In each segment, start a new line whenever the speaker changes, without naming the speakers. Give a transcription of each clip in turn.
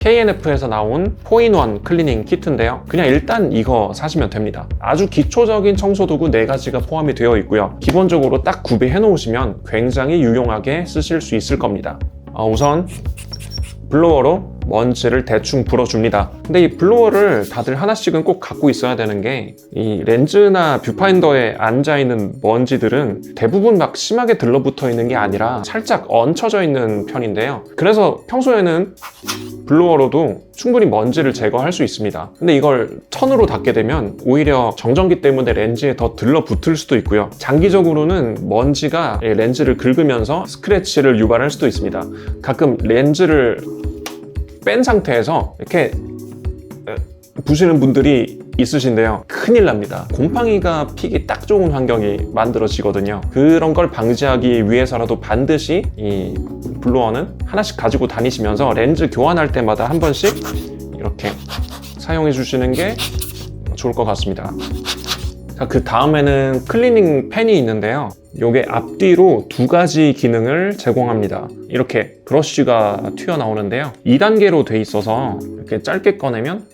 KNF에서 나온 포인원 클리닝 키트인데요. 그냥 일단 이거 사시면 됩니다. 아주 기초적인 청소 도구 4가지가 포함이 되어 있고요. 기본적으로 딱 구비해 놓으시면 굉장히 유용하게 쓰실 수 있을 겁니다. 어, 우선 블로어로 먼지를 대충 불어줍니다. 근데 이 블로어를 다들 하나씩은 꼭 갖고 있어야 되는 게 이 렌즈나 뷰파인더에 앉아 있는 먼지들은 대부분 막 심하게 들러붙어 있는 게 아니라 살짝 얹혀져 있는 편인데요. 그래서 평소에는 블로어로도 충분히 먼지를 제거할 수 있습니다. 근데 이걸 천으로 닦게 되면 오히려 정전기 때문에 렌즈에 더 들러붙을 수도 있고요. 장기적으로는 먼지가 이 렌즈를 긁으면서 스크래치를 유발할 수도 있습니다. 가끔 렌즈를 뺀 상태에서 이렇게 에, 부시는 분들이 있으신데요. 큰일 납니다. 곰팡이가 피기 딱 좋은 환경이 만들어지거든요. 그런 걸 방지하기 위해서라도 반드시 이 블로어는 하나씩 가지고 다니시면서 렌즈 교환할 때마다 한 번씩 이렇게 사용해 주시는 게 좋을 것 같습니다. 자, 그 다음에는 클리닝 펜이 있는데요. 이게 앞뒤로 두 가지 기능을 제공합니다. 이렇게 브러쉬가 튀어나오는데요. 2단계로 돼 있어서 이렇게 짧게 꺼내면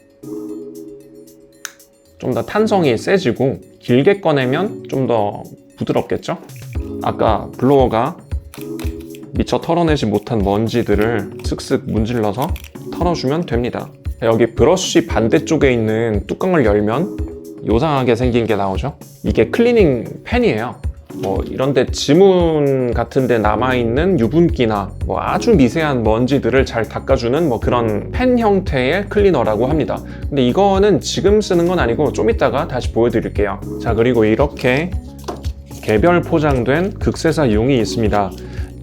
좀 더 탄성이 세지고 길게 꺼내면 좀 더 부드럽겠죠? 아까 블로어가 미처 털어내지 못한 먼지들을 슥슥 문질러서 털어주면 됩니다. 여기 브러쉬 반대쪽에 있는 뚜껑을 열면 요상하게 생긴 게 나오죠. 이게 클리닝 펜이에요. 뭐 이런데 지문 같은데 남아있는 유분기나 뭐 아주 미세한 먼지들을 잘 닦아주는 뭐 그런 펜 형태의 클리너라고 합니다. 근데 이거는 지금 쓰는 건 아니고 좀 이따가 다시 보여드릴게요. 자 그리고 이렇게 개별 포장된 극세사 융이 있습니다.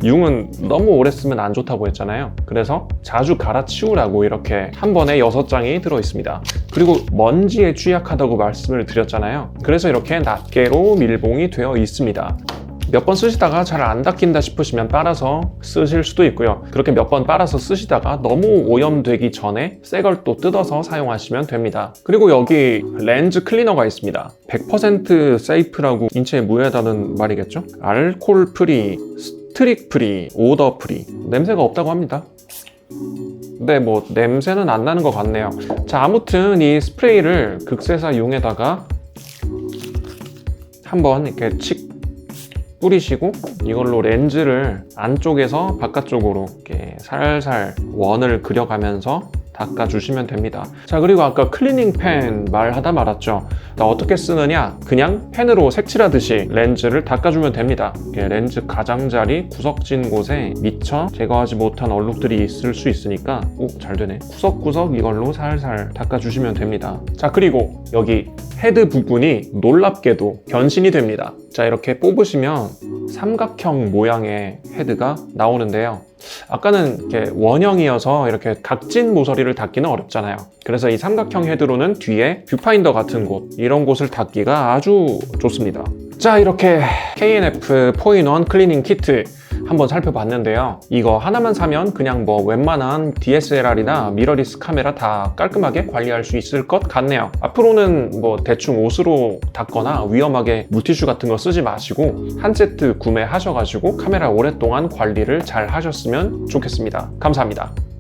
융은 너무 오래 쓰면 안 좋다고 했잖아요. 그래서 자주 갈아치우라고 이렇게 한 번에 6장이 들어 있습니다. 그리고 먼지에 취약하다고 말씀을 드렸잖아요. 그래서 이렇게 낱개로 밀봉이 되어 있습니다. 몇 번 쓰시다가 잘 안 닦인다 싶으시면 빨아서 쓰실 수도 있고요. 그렇게 몇 번 빨아서 쓰시다가 너무 오염되기 전에 새 걸 또 뜯어서 사용하시면 됩니다. 그리고 여기 렌즈 클리너가 있습니다. 100% 세이프라고 인체에 무해하다는 말이겠죠? 알콜 프리, 스트릭 프리, 오더 프리. 냄새가 없다고 합니다. 네, 뭐 냄새는 안 나는 것 같네요. 자, 아무튼 이 스프레이를 극세사 용에다가 한번 이렇게 칙 뿌리시고 이걸로 렌즈를 안쪽에서 바깥쪽으로 이렇게 살살 원을 그려가면서 닦아주시면 됩니다. 자 그리고 아까 클리닝 펜 말하다 말았죠. 나 어떻게 쓰느냐? 그냥 펜으로 색칠하듯이 렌즈를 닦아주면 됩니다. 렌즈 가장자리 구석진 곳에 미처 제거하지 못한 얼룩들이 있을 수 있으니까 오 잘 되네. 구석구석 이걸로 살살 닦아주시면 됩니다. 자 그리고 여기 헤드 부분이 놀랍게도 변신이 됩니다. 자 이렇게 뽑으시면 삼각형 모양의 헤드가 나오는데요. 아까는 이렇게 원형이어서 이렇게 각진 모서리를 닫기는 어렵잖아요. 그래서 이 삼각형 헤드로는 뒤에 뷰파인더 같은 곳 이런 곳을 닫기가 아주 좋습니다. 자 이렇게 KNF 포인원 클리닝 키트 한번 살펴봤는데요. 이거 하나만 사면 그냥 뭐 웬만한 DSLR이나 미러리스 카메라 다 깔끔하게 관리할 수 있을 것 같네요. 앞으로는 뭐 대충 옷으로 닦거나 위험하게 물티슈 같은 거 쓰지 마시고 한 세트 구매하셔가지고 카메라 오랫동안 관리를 잘 하셨으면 좋겠습니다. 감사합니다.